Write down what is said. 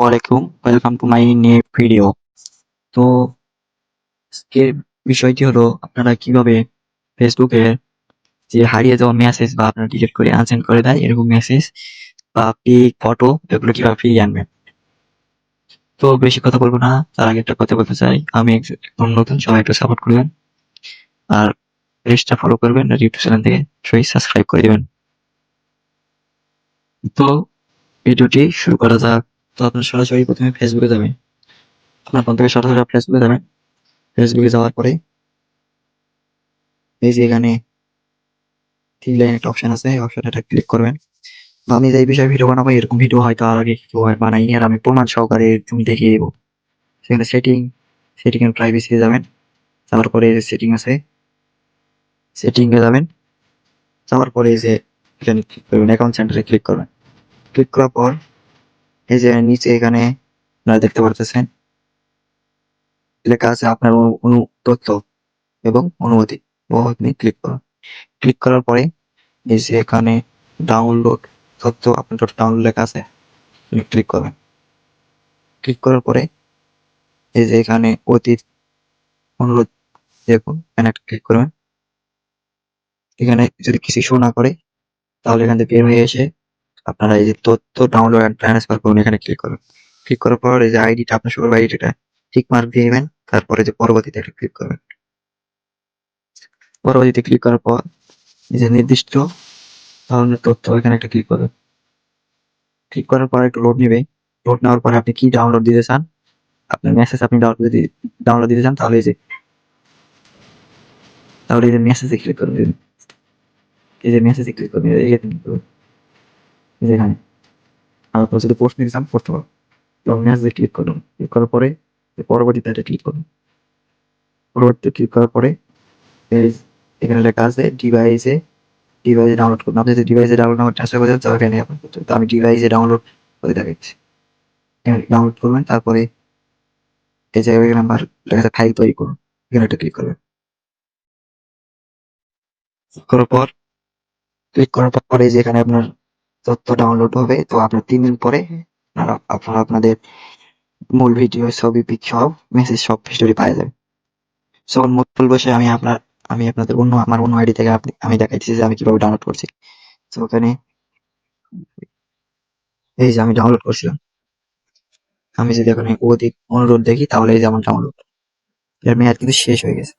ওয়ালাইকুম welcome to my new video তো, আজকের বিষয়টি হলো, আপনারা কীভাবে ফেসবুকে যে হারিয়ে যাওয়া মেসেজ বা আপনারা ডিলিট করে আনসেন্ড করে দেয়, এরকম মেসেজ বা পিক ফটো এগুলো কীভাবে ফিরিয়ে আনবেন? তো বেশি কথা বলব না, তার আগে একটা কথা বলতে চাই। আমি এক- একদম নতুন, সবাই একটু সাপোর্ট করবেন। আর পেজটা ফলো করবেন, আর ইউটিউব চ্যানেল থেকে অবশ্যই সাবস্ক্রাইব করে দিবেন। তো ভিডিওটি শুরু করা যাক। তো আপনার সরাসরি প্রথমে ফেসবুকে যাবেন। আপনার ফোন থেকে সরাসরি ফেসবুকে যাবেন। ফেসবুকে যাওয়ার পরে এই যে এখানে থ্রি লাইন একটা অপশন আছে অপশন এটা ক্লিক করবেন। বা আমি যে এই বিষয়ে ভিডিও বানাবো, এরকম ভিডিও হয়তো আর আগে কেউ আর বানাইনি আর আমি প্রমাণ সহকারে তুমি দেখিয়ে দেবো। সেখানে সেটিং সেটিং এর প্রাইভেসি যাবেন। যাওয়ার পরে সেটিং আছে সেটিং এ যাবেন। যাওয়ার পরে যে এখানে অ্যাকাউন্ট সেন্টারে ক্লিক করবেন। ক্লিক করার পর এই যে নিচে এখানে আপনারা দেখতে পারতেছেন লেখা আছে আপনার অনু- তথ্য এবং অনুমতি। আপনি ক্লিক করুন। ক্লিক করার পরে এই যে এখানে ডাউনলোড তথ্য, আপনার ডাউনলোড লেখা আছে ক্লিক করবেন। ক্লিক করার পরে এই যে এখানে অতীত অনুরোধ দেখুন, এখানে একটা ক্লিক করবেন। এখানে যদি কিছু শো না করে, তাহলে এখান থেকে বের হয়ে এসে আপনারা এই যে তথ্য ডাউনলোড অ্যান্ড ট্রান্সফার করুন, এখানে ক্লিক করবেন ক্লিক করার পর এই যে আইডিটা আপনার শুরু আইডিটা ঠিক মার্ক দিয়ে দেবেন তারপরে যে পরবর্তীতে একটা ক্লিক করবেন। পরবর্তীতে ক্লিক করার পর এই যে নির্দিষ্ট ধরনের তথ্য, এখানে একটা ক্লিক করবেন ক্লিক করার পর একটু লোড নেবে। লোড নেওয়ার পরে আপনি কি ডাউনলোড দিতে চান? আপনার মেসেজ আপনি ডাউনলোড যদি ডাউনলোড দিতে চান, তাহলে এই যে, তাহলে এই যে মেসেজে ক্লিক করবেন এই যে মেসেজে ক্লিক করবেন এই যে click করবেন। এই যে এখানে আর আপনার যদি পোস্ট নিতে চান পোস্ট করুন এবং মেসেজে ক্লিক করুন। ক্লিক করার পরে, পরবর্তীতে এটা ক্লিক করুন। পরবর্তীতে ক্লিক করার পরে এখানে লেখা আছে ডিভাইসে ডিভাইসে ডাউনলোড করুন। আপনি যদি ডিভাইসে ডাউনলোড না ট্রান্সফার করতে চান, তাহলে এখানে। তো আমি ডিভাইসে ডাউনলোড করে দেখাচ্ছি। ডাউনলোড করবেন, তারপরে এই জায়গায় এখানে আমার লেখা আছে ফাইল তৈরি করুন। এখানে একটা ক্লিক করবেন। করার পর ক্লিক করার পর যে এখানে আপনার তথ্য ডাউনলোড হবে। তো আপনার তিন দিন পরে আপনারা আপনাদের মূল ভিডিও ছবি পিক সব মেসেজ সব হিস্টোরি পাওয়া যাবে। সো মূল বসে আমি আপনার, আমি আপনাদের অন্য, আমার অন্য আইডি থেকে আপনি, আমি দেখাইতেছি যে আমি কীভাবে ডাউনলোড করছি। তো ওখানে এই যে আমি ডাউনলোড করছিলাম। আমি যদি এখন অধিক অনুরোধ দেখি, তাহলে এই যে আমার ডাউনলোড এর মেয়াদ কিন্তু শেষ হয়ে গেছে।